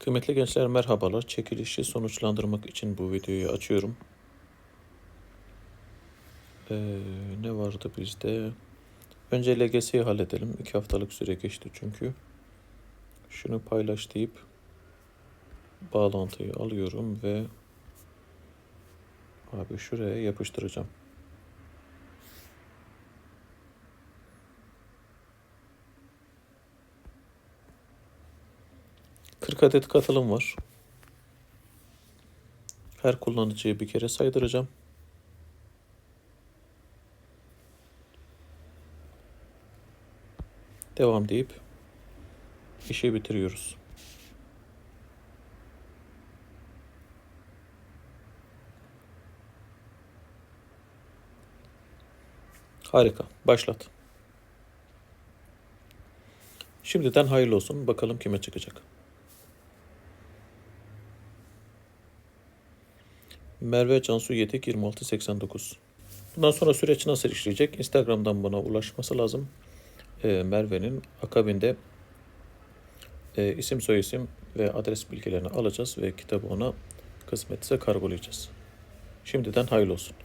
Kıymetli gençler merhabalar. Çekilişi sonuçlandırmak için bu videoyu açıyorum. Ee, ne vardı bizde? Önce LGS'yi halledelim. İki haftalık süre geçti çünkü. Şunu paylaş deyip bağlantıyı alıyorum ve abi şuraya yapıştıracağım. Kırk adet katılım var. Her kullanıcıyı bir kere saydıracağım. Devam deyip işi bitiriyoruz. Harika. Başlat. Şimdiden hayırlı olsun. Bakalım kime çıkacak. Merve Cansu Yetik 2689. Bundan sonra süreç nasıl işleyecek? Instagram'dan bana ulaşması lazım. Ee, Merve'nin akabinde e, isim soyisim ve adres bilgilerini alacağız ve kitabı ona kısmetse kargolayacağız. Şimdiden hayırlı olsun.